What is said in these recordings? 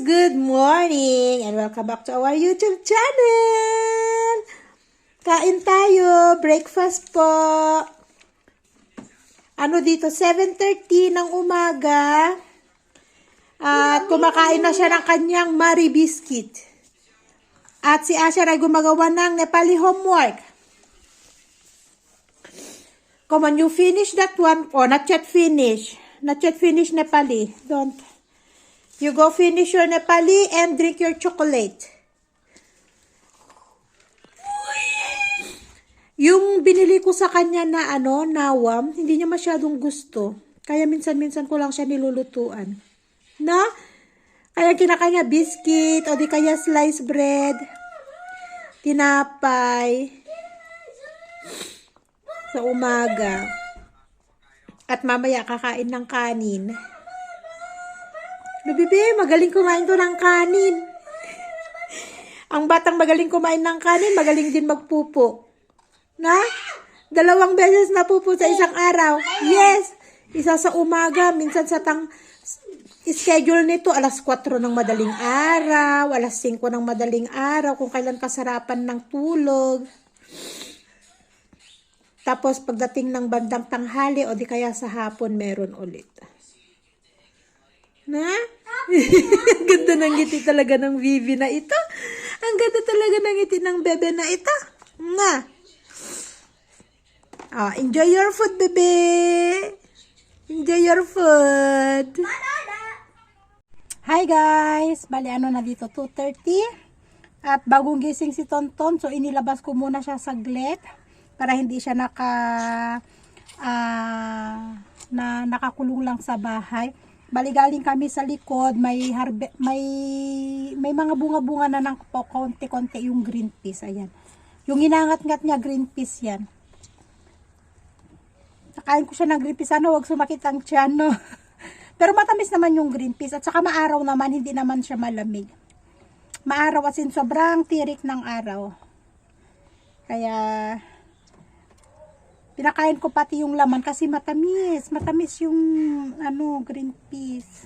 good morning and welcome back to our YouTube channel. Kain tayo, breakfast po. Ano dito, 7.30 ng umaga. At kumakain na siya ng kanyang Marie Biscuit. At si Asher ay gumagawa ng Nepali homework. Come on, you finish that one. Oh, not yet finish. Not yet finish Nepali. Don't. You go finish your Nepali and drink your chocolate. Yung binili ko sa kanya na ano, nawam, hindi niya masyadong gusto. Kaya minsan-minsan ko lang siya nilulutuan. Na? Kaya kinakain niya biscuit o di kaya sliced bread, tinapay, sa umaga. At mamaya kakain ng kanin. No, bebe, magaling kumain to ng kanin. Ang batang magaling kumain ng kanin, magaling din magpupo. Na? Dalawang beses na pupo sa isang araw. Yes! Isa sa umaga, minsan sa tang schedule nito alas 4 ng madaling araw, alas 5 ng madaling araw, kung kailan kasarapan ng tulog. Tapos pagdating ng bandang tanghali o di kaya sa hapon meron ulit. Na? Ganda ng ngiti talaga ng Vivi na ito. Ang ganda talaga ng ngiti ng bebe na ito. Nga. Ah, enjoy your food, bebe. Enjoy your food. Hi guys! Bali ano na dito, 2.30. At bagong gising si Tonton, so inilabas ko muna siya saglit para hindi siya naka ah, na nakakulong lang sa bahay. Bali galing kami sa likod, may harbe, may may mga bunga-bunga na ng konti-konti yung green peas, ayan. Yung inangat-ngat niya green peas 'yan. Nakain ko siya ng green peas, ano, wag sumakit ang tiyan, no? Pero matamis naman yung green peas at saka maaraw naman, hindi naman siya malamig. Maaraw as in sobrang tirik ng araw. Kaya pinakain ko pati yung laman kasi matamis. Matamis yung ano, green peas.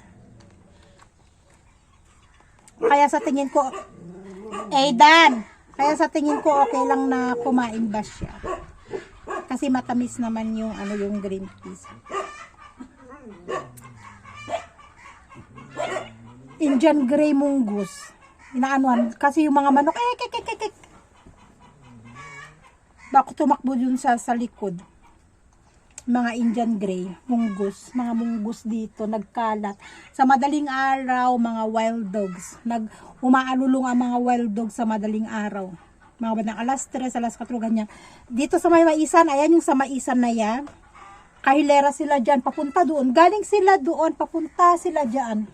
Kaya sa tingin ko, eh Dan, kaya sa tingin ko okay lang na kumain ba siya. Kasi matamis naman yung ano yung green peas. Indian Grey Mungus. Inaanuan. Kasi yung mga manok, eh, kek. Bako tumakbo dun sa, sa likod. Mga Indian Grey, Mungus. Mga Mungus dito, nagkalat. Sa madaling araw, mga wild dogs. Nag, umaalulong ang mga wild dogs sa madaling araw. Mga bandang alas 3, alas 4, ganyan. Dito sa may maisan, ayan yung sa maisan na yan. Kahilera sila dyan, papunta doon. Galing sila doon, papunta sila dyan.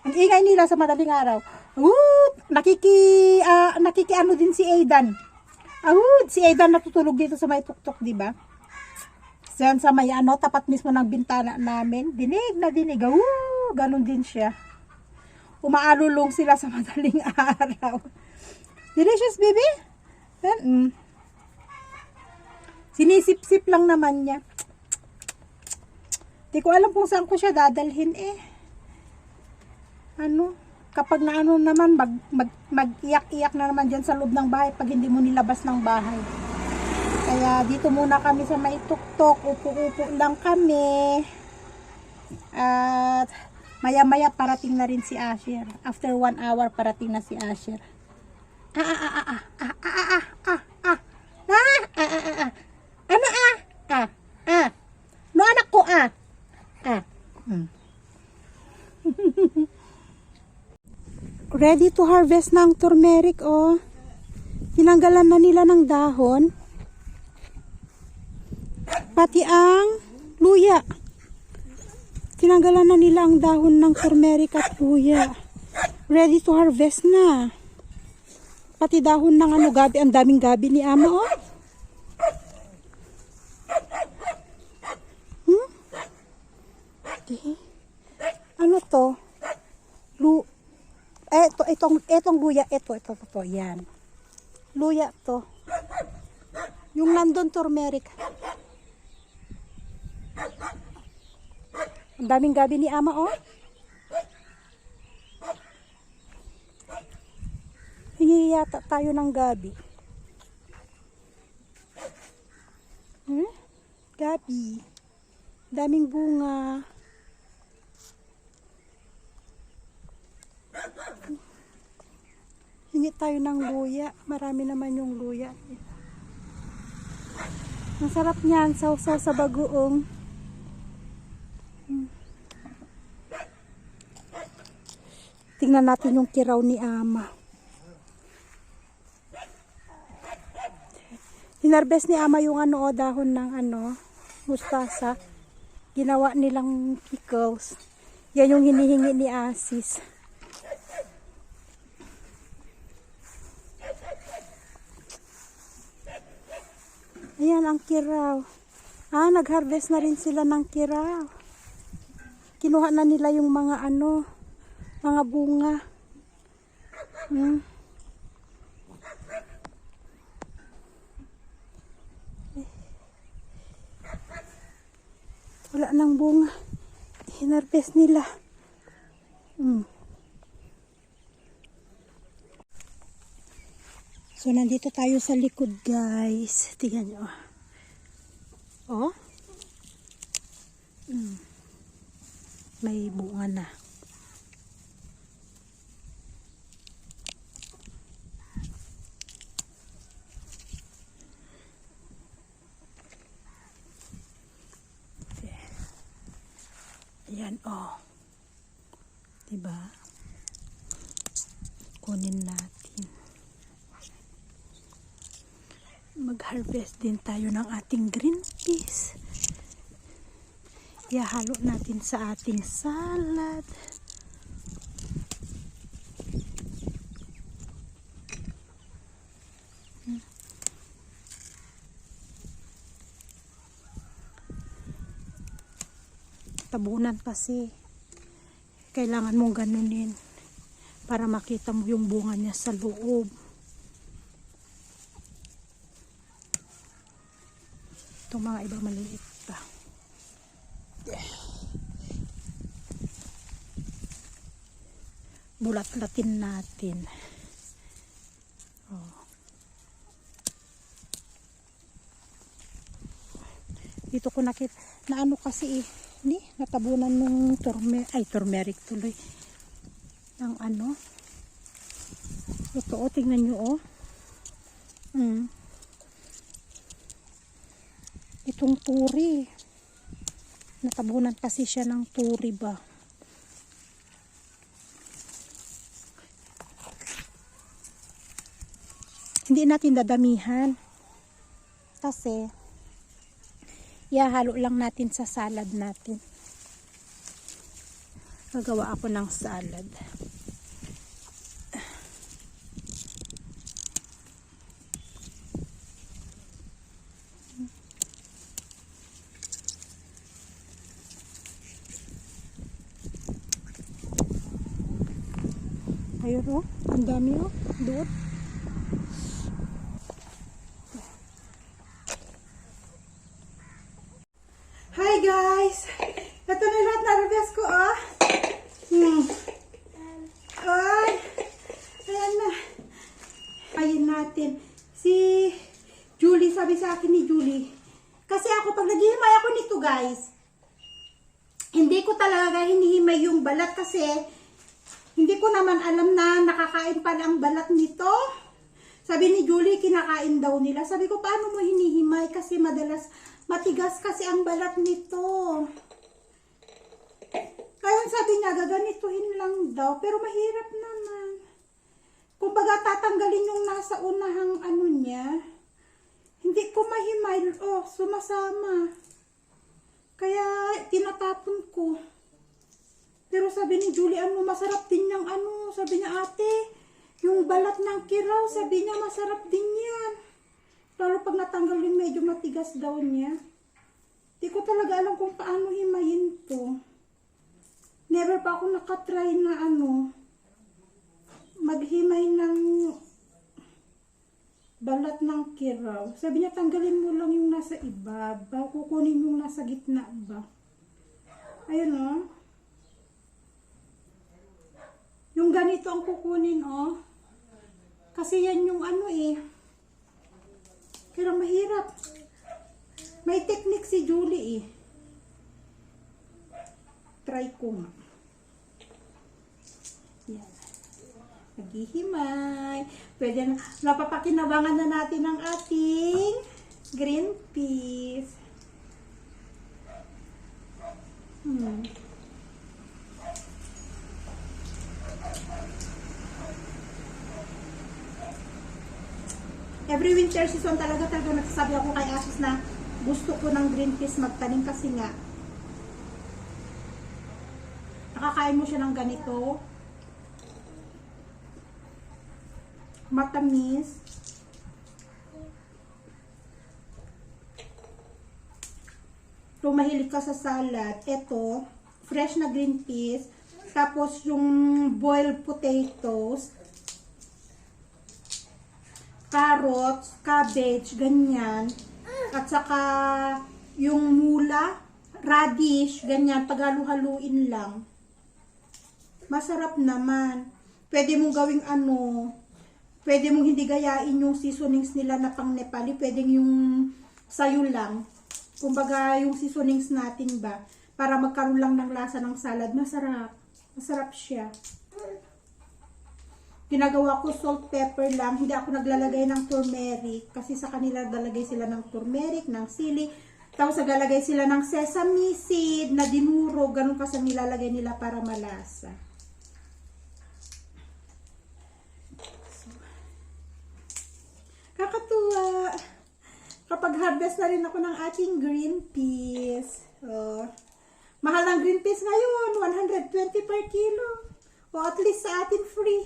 Ang ingay nila sa madaling araw. Woot! Nakiki, ah, nakiki ano din si Aidan. Awud, si Aidan natutulog dito sa may tuktok, di ba? Diyan sa may ano, tapat mismo ng bintana namin. Dinig na dinig. Awoo, ganun din siya. Umaalulong sila sa madaling araw. Delicious, baby? Yan, mm. Sinisip-sip lang naman niya. Di ko alam kung saan ko siya dadalhin eh ano, kapag naano naman, mag, mag, mag-iyak-iyak na naman dyan sa loob ng bahay pag hindi mo nilabas ng bahay. Kaya dito muna kami sa may tuktok, upo-upo lang kami. At maya-maya parating na rin si Asher. After one hour parating na si Asher. Ah, ah, ah, ah, ah, ready to harvest ng turmeric oh. Tinanggalan na nila ng dahon. Pati ang luya. Tinanggalan na nila ang dahon ng turmeric at luya. Ready to harvest na. Pati dahon ng ano gabi, ang daming gabi ni ama oh. Hmm? Ano to? Lu Eto, itong, itong luya, ito, ito, ito, ito, yan. Luya to. Yung nandun turmeric. Ang daming gabi ni ama, oh. Hingi yata tayo ng gabi. Hmm? Gabi. Daming bunga. Hingi tayo ng luya. Marami naman yung luya. Masarap niyan. Sausaw sa bagoong. Tingnan natin yung kiraw ni Ama. Hinarbest ni Ama yung ano o dahon ng ano, mustasa. Ginawa nilang pickles. Yan yung hinihingi ni Asis. Ayan ang kiraw. Ah, nag-harvest na rin sila ng kiraw. Kinuha na nila yung mga ano, mga bunga. Hmm. Wala nang bunga. Hinarvest nila. Hmm. So, nandito tayo sa likod, guys. Tingnan nyo. Oh. Hmm. May bunga na. Ayan, oh. Diba? Kunin natin. Din tayo ng ating green peas. Ihalo natin sa ating salad. tabunan kasi kailangan mong ganunin para makita mo yung bunga niya sa loob itong mga iba maliliit pa. Bulat-latin natin. Oh. dito ko nakita na ano kasi eh ni natabunan nung turme ay turmeric tuloy. Ng ano? Ito o tingnan nyo o mm. Itong turi natabunan kasi siya ng turi ba hindi natin dadamihan kasi Ihalo lang natin sa salad natin. Gagawa ako ng salad. Ayun oh, ang dami oh, doon. Hi guys! Ito na lahat na reviews ko ah. Hmm. Ay! Ayan na. Ayun natin. Si Julie, sabi sa akin ni Julie. Kasi ako pag naghihimay ako nito guys, hindi ko talaga hinihimay yung balat kasi hindi ko naman alam na nakakain pala ang balat nito. Sabi ni Julie, kinakain daw nila. Sabi ko, paano mo hinihimay? Kasi madalas matigas kasi ang balat nito. Kaya sabi niya, gaganituhin lang daw. Pero mahirap naman. Kung baga tatanggalin yung nasa unahang ano niya, hindi ko mahimay. Oh, sumasama. Kaya tinatapon ko. Pero sabi ni Julie, ano, masarap din yung ano. Sabi niya, ate, yung balat ng kiraw, sabi niya, masarap din yan. Lalo pag natanggal yung medyo matigas daw niya. Di ko talaga alam kung paano himayin to. Never pa ako nakatry na ano, maghimay ng balat ng kiraw. Sabi niya, tanggalin mo lang yung nasa ibabaw, kukunin yung nasa gitna ba. Ayun o. Oh. Yung ganito ang kukunin. Oh. Kasi yan yung ano eh. Kaya mahirap. May technique si Julie eh. Try ko nga. Yan. Naghihimay. Pwede na, napapakinabangan na natin ang ating green peas. Hmm. Every winter season talaga talaga nagsasabi ako kay Asus na gusto ko ng green peas magtanim kasi nga nakakain mo siya ng ganito matamis kung mahilig ka sa salad eto fresh na green peas tapos yung boiled potatoes carrots, cabbage, ganyan. At saka yung mula, radish, ganyan, paghalu-haluin lang. Masarap naman. Pwede mong gawing ano, pwede mong hindi gayain yung seasonings nila na pang Nepali, pwedeng yung sayo lang. Kumbaga yung seasonings natin ba, para magkaroon lang ng lasa ng salad, masarap. Masarap siya ginagawa ko salt pepper lang. Hindi ako naglalagay ng turmeric kasi sa kanila naglalagay sila ng turmeric, ng sili. Tapos naglalagay sila ng sesame seed na dinuro. Ganun kasi nilalagay nila para malasa. So, kakatuwa. Kapag harvest na rin ako ng ating green peas. Oh. Mahal ng green peas ngayon. 120 per kilo. O at least sa atin free.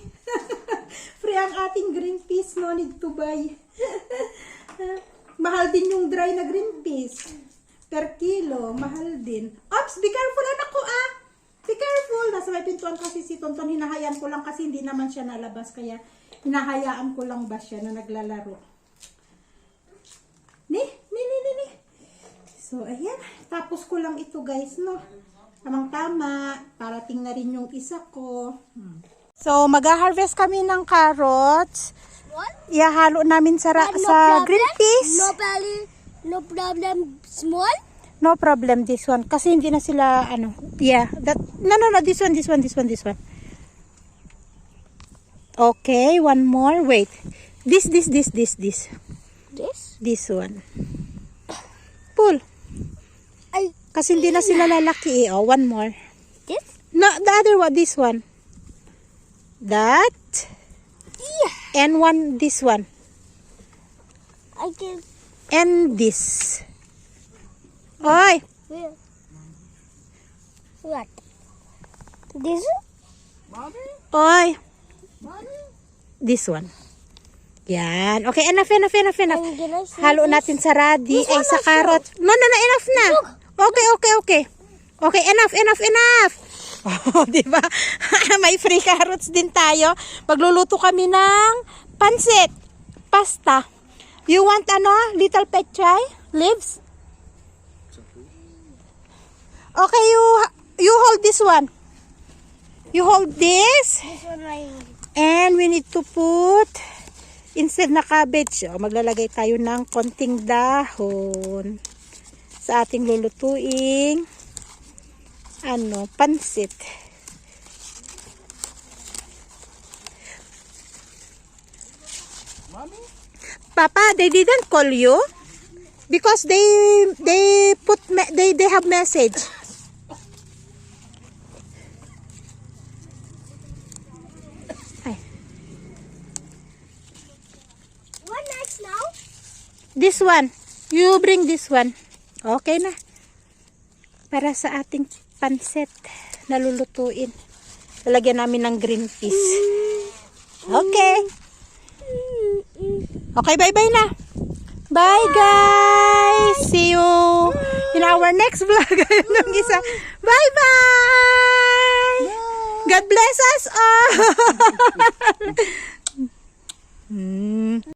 free ang ating green peas, no need to buy. mahal din yung dry na green peas. Per kilo, mahal din. Ops, be careful anak ko ah! Be careful! Nasa may pintuan kasi si Tonton, hinahayaan ko lang kasi hindi naman siya nalabas. Kaya hinahayaan ko lang ba siya na naglalaro. Ni, ni, ni, ni, ni. So, ayan. Tapos ko lang ito guys, no? Tamang tama. Parating na rin yung isa ko. So, mag-harvest kami ng carrots. What? Ihahalo namin sa, But no sa problem? green peas. No problem. No problem. Small. No problem this one. Kasi hindi na sila, ano, yeah. That, no, no, no, this one, this one, this one, this one. Okay, one more. Wait. This, this, this, this, this. This. This one. Pull. Kasi hindi na sila lalaki eh. Oh, one more. This. No, the other one, this one. That. Yeah. And one, this one. I can. And this. Oy! Where? What? This. Oy! This one. Yan. Okay, enough, enough, enough, enough. Halo this. natin sa radi, ay one sa carrot. No, no, no, enough na. Okay, okay, okay. Okay, enough, enough, enough. Oh, di ba? May free carrots din tayo. Magluluto kami ng pansit, pasta. You want ano? Little pechay? Leaves? Okay, you you hold this one. You hold this. And we need to put instead na cabbage, oh, maglalagay tayo ng konting dahon sa ating lulutuing ano, pansit. Papa, they didn't call you because they they put me, they they have message. Ay. What next now? This one. You bring this one. Okay na. Para sa ating pansit na lulutuin. Lalagyan namin ng green peas. Okay. Okay, bye-bye na. Bye, guys. See you in our next vlog. Nung isa. Bye-bye. God bless us all. Hmm.